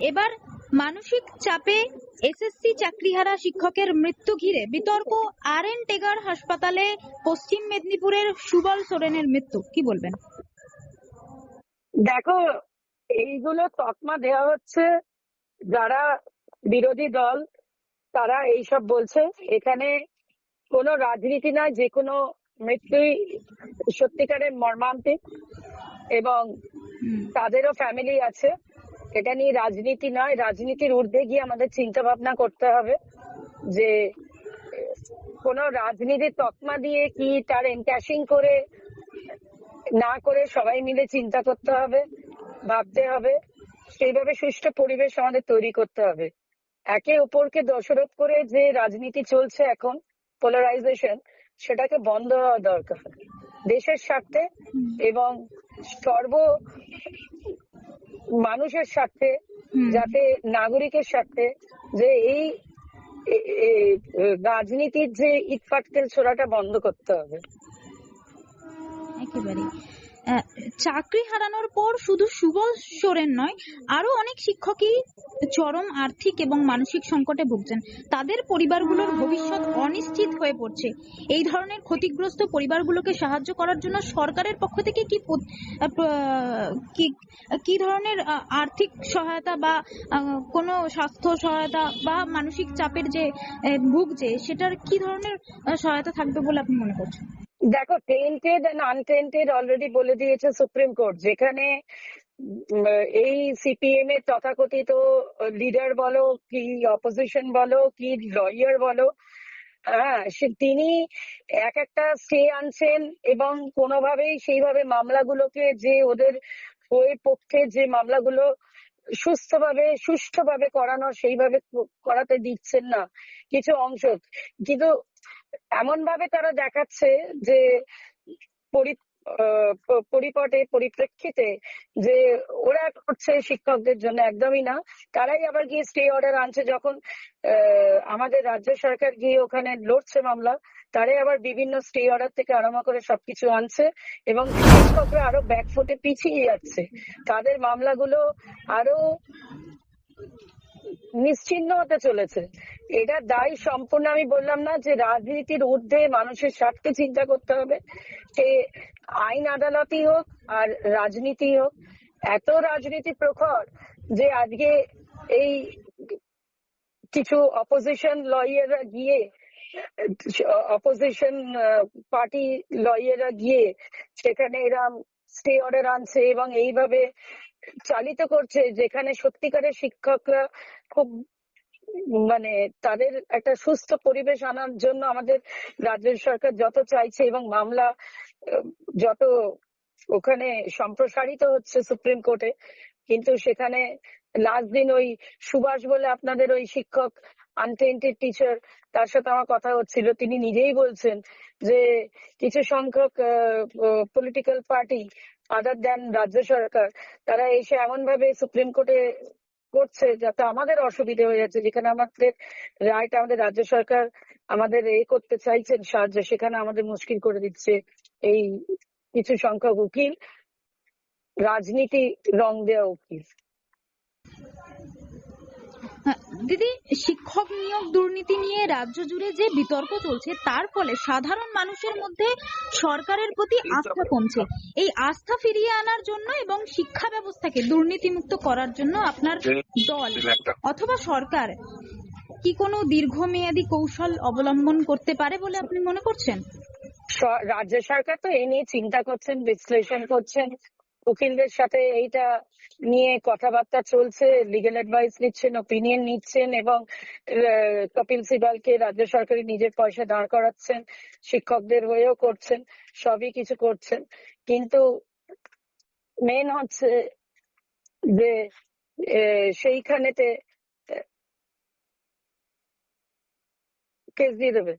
এবার মানসিক চাপে এসএসসি চাকরিহারা শিক্ষকের মৃত্যু ঘিরে বিতর্ক আর এন টেগার হাসপাতালে পশ্চিম মেদিনীপুরের সুবল সোরেনের মৃত্যু। কি বলবেন? দেখো এইগুলো তকমা দেওয়া হচ্ছে যারা বিরোধী দল তারা এইসব বলছে। এখানে কোনো রাজনীতি নয় যে কোনো মৃত্যুই সত্যিকারের মর্মান্তিক এবং তাদেরও ফ্যামিলি আছে। এটা নিয়ে রাজনীতি নয়, রাজনীতির ঊর্ধ্বে গিয়ে আমাদের চিন্তা ভাবনা করতে হবে যে, কোনো রাজনীতির তকমা দিয়ে কি তার এনক্যাশিং করে, না করে সবাই মিলে চিন্তা করতে হবে, ভাবতে হবে, সেইভাবে সুষ্ঠু পরিবেশ আমাদের তৈরি করতে হবে। একে অপরকে দোষারোপ করে যে রাজনীতি চলছে এখন পোলারাইজেশন সেটাকে বন্ধ হওয়া দরকার। দেশের স্বার্থে এবং সর্ব মানুষের স্বার্থে যাতে নাগরিকের স্বার্থে যে এই রাজনীতির যে ইটফাটকেল ছোড়াটা বন্ধ করতে হবে। একেবারে চাকরি হারানোর পর শুধু সুবল সোরেন নয় আরও অনেক শিক্ষকই চরম আর্থিক এবং মানসিক সংকটে ভুগছেন। তাদের পরিবারগুলোর ভবিষ্যৎ অনিশ্চিত হয়ে পড়ছে। এই ধরনের ক্ষতিগ্রস্ত পরিবারগুলোকে সাহায্য করার জন্য সরকারের পক্ষ থেকে কি কি ধরনের আর্থিক সহায়তা বা কোনো স্বাস্থ্য সহায়তা বা মানসিক চাপের যে ভুগছে, সেটার কি ধরনের সহায়তা থাকবে বলে আপনি মনে করছেন? দেখো টেন্টেড অ্যান্ড আনটেন্টেড অলরেডি বলে দিয়েছে সুপ্রিম কোর্ট যেখানে এই সিপিএম এর তথাকথিত লিডার বলো, কি অপোজিশন বলো, কি লয়ার বলো হ্যাঁ তিনি এক একটা স্টে আনছেন এবং কোনোভাবেই সেইভাবে মামলাগুলোকে যে ওদের ওই পক্ষে যে মামলাগুলো সুস্থভাবে, সুষ্ঠুভাবে করানো সেইভাবে করাতে দিচ্ছেন না কিছু অংশ। কিন্তু এমন ভাবে তারা দেখাচ্ছে যে পরি- পরিপটে, পরিপ্রেক্ষিতে যে ওরা করছে শিক্ষকদের জন্য একদমই না। তারাই আবার গিয়ে স্টে অর্ডার আনছে যখন আমাদের রাজ্য সরকার গিয়ে ওখানে লড়ছে মামলা, তারাই আবার বিভিন্ন স্টে অর্ডার থেকে আরম্ভ করে সবকিছু আনছে এবং শিক্ষকরা আরও ব্যাকফুটে পিছিয়ে যাচ্ছে। তাদের মামলাগুলো আরও নিশ্চিহ্ন হতে চলেছে। এটা দায় সম্পূর্ণ আমি বললাম না যে রাজনীতির ঊর্ধ্বে মানুষের স্বার্থে চিন্তা করতে হবে। সে আইন আদালতই হোক আর রাজনীতি হোক। এত রাজনীতি প্রখর যে আজকে এই কিছু অপোজিশন লয়াররা গিয়ে অপোজিশন পার্টি লয়াররা গিয়ে সেখানে এরা স্টে অর্ডার আনছে এবং এইভাবে চালিত করছে যেখানে সত্যিকারের শিক্ষকরা খুব মানে তাদের একটা সুস্থ পরিবেশ আনার জন্য আমাদের রাজ্য সরকার যত চাইছে এবং মামলা যত ওখানে সম্প্রসারিত হচ্ছে সুপ্রিম কোর্টে, কিন্তু সেখানে লাস্ট দিন ওই সুভাষ বলে আপনাদের ওই শিক্ষক আনটেন্টেড টিচার তার সাথে আমার কথা হচ্ছিল। তিনি নিজেই বলছেন যে কিছু সংখ্যক পলিটিক্যাল পার্টি আদার দেন রাজ্য সরকার, তারা এসে এমন ভাবে সুপ্রিম কোর্টে করছে যাতে আমাদের অসুবিধে হয়ে যাচ্ছে। যেখানে আমাদের রায়টা আমাদের রাজ্য সরকার আমাদের এ করতে চাইছেন, সাহায্য, সেখানে আমাদের মুশকিল করে দিচ্ছে এই কিছু সংখ্যক উকিল। রাজনীতি রং দেওয়া উকিল। দিদি শিক্ষক নিয়োগ দুর্নীতি নিয়ে রাজ্য জুড়ে যে বিতর্ক চলছে তার ফলে সাধারণ মানুষের মধ্যে সরকারের প্রতি আস্থা কমছে। এই আস্থা ফিরিয়ে আনার জন্য এবং শিক্ষা ব্যবস্থাকে দুর্নীতিমুক্ত করার জন্য আপনার দল অথবা সরকার কি কোনো দীর্ঘমেয়াদী কৌশল অবলম্বন করতে পারে বলে আপনি মনে করছেন? রাজ্য সরকার তো এই নিয়ে চিন্তা করছেন বিশ্লেষণ করছেন। উকিলদের সাথে এইটা নিয়ে কথাবার্তা চলছে লিগেল অ্যাডভাইস নিচ্ছেন ওপিনিয়ন নিচ্ছেন এবং কপিল সিবালকে রাজ্য সরকারি নিজের পয়সা দাঁড় করাচ্ছেন, শিক্ষকদের হয়েও করছেন, সবই কিছু করছেন। কিন্তু মেন হচ্ছে যে সেইখানেতে কেস দিয়ে দেবে।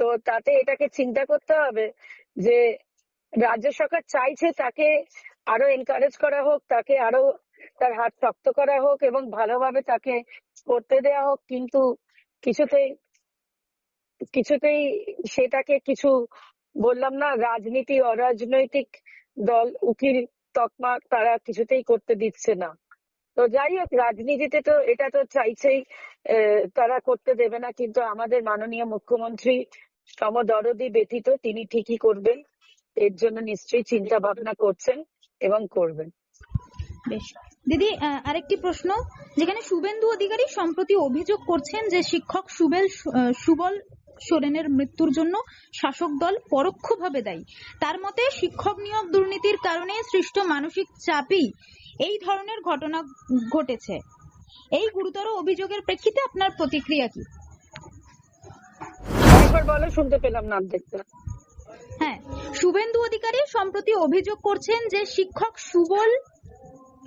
তো তাতে এটাকে চিন্তা করতে হবে যে রাজ্য সরকার চাইছে তাকে আরও এনকারেজ করা হোক, তাকে আরও তার হাত শক্ত করা হোক এবং ভালোভাবে তাকে করতে দেওয়া হোক। কিন্তু কিছুতেই কিছুতেই সেটাকে কিছু বললাম না, রাজনীতি, অরাজনৈতিক দল উকিল তকমা তারা কিছুতেই করতে দিচ্ছে না। তো যাই হোক, রাজনীতিতে তো এটা তো চাইছেই তারা করতে দেবে না। কিন্তু আমাদের মাননীয় মুখ্যমন্ত্রী সমদরদি ব্যতীত তিনি ঠিকই করবেন। এর জন্য নিশ্চয়ই চিন্তা ভাবনা করছেন এবং করবেন। বেশ। দিদি আরেকটি প্রশ্ন। যেখানে শুভেন্দু অধিকারী সম্প্রতি অভিযোগ করছেন যে শিক্ষক সুবেল সুবল সোরেনের মৃত্যুর জন্য শাসক দল পরোক্ষভাবে দায়ী। তার মতে শিক্ষক নিয়োগ দুর্নীতির কারণে সৃষ্ট মানসিক চাপই এই ধরনের ঘটনা ঘটেছে। এই গুরুতর অভিযোগের প্রেক্ষিতে আপনার প্রতিক্রিয়া কি? একবার বলো শুনতে পেলাম না অর্ধেকটা হ্যাঁ শুভেন্দু অধিকারী সম্প্রতি অভিযোগ করছেন যে শিক্ষক সুবল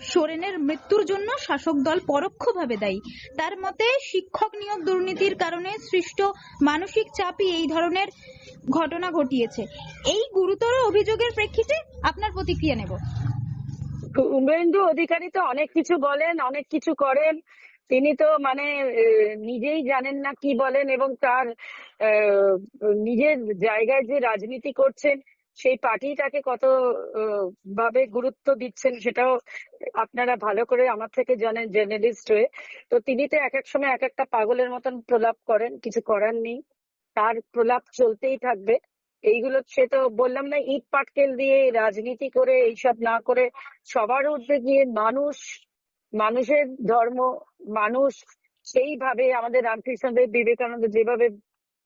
সোরেনের মৃত্যুর জন্য শাসক দল পরোক্ষভাবে দায়ী। তার মতে, শিক্ষক নিয়োগ দুর্নীতির কারণে সৃষ্ট মানসিক চাপই এই ধরনের ঘটনা ঘটিয়েছে। এই গুরুতর অভিযোগের প্রেক্ষিতে আপনার প্রতিক্রিয়া নেব। শুভেন্দু অধিকারী তো অনেক কিছু বলেন, অনেক কিছু করেন। তিনি তো মানে নিজেই জানেন না কি বলেন এবং তার নিজের জায়গায় যে রাজনীতি করছেন, সেই পার্টি তাকে কত ভাবে গুরুত্ব দিচ্ছেন সেটাও আপনারা ভালো করে আমার থেকে জানেন জার্নালিস্ট হয়ে। তো তিনি তো এক এক সময় এক একটা পাগলের মতন প্রলাপ করেন, কিছু করার নেই। তার প্রলাপ চলতেই থাকবে। এইগুলো সে তো বললাম না ইট পাটকেল দিয়ে রাজনীতি করে এইসব না করে সবার ঊর্ধ্বে গিয়ে মানুষ মানুষের ধর্ম মানুষ সেইভাবে আমাদের রামকৃষ্ণদেব বিবেকানন্দ যেভাবে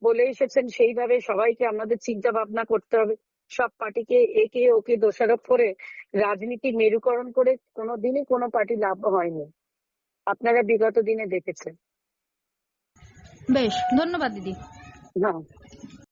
বলে এসেছেন সেইভাবে সবাইকে আমাদের চিন্তা ভাবনা করতে হবে। সব পার্টিকে একে ওকে দোষারোপ করে রাজনীতি মেরুকরণ করে কোনোদিনই কোনো পার্টি লাভ হয়নি। আপনারা বিগত দিনে দেখেছেন। বেশ ধন্যবাদ দিদি। হ্যাঁ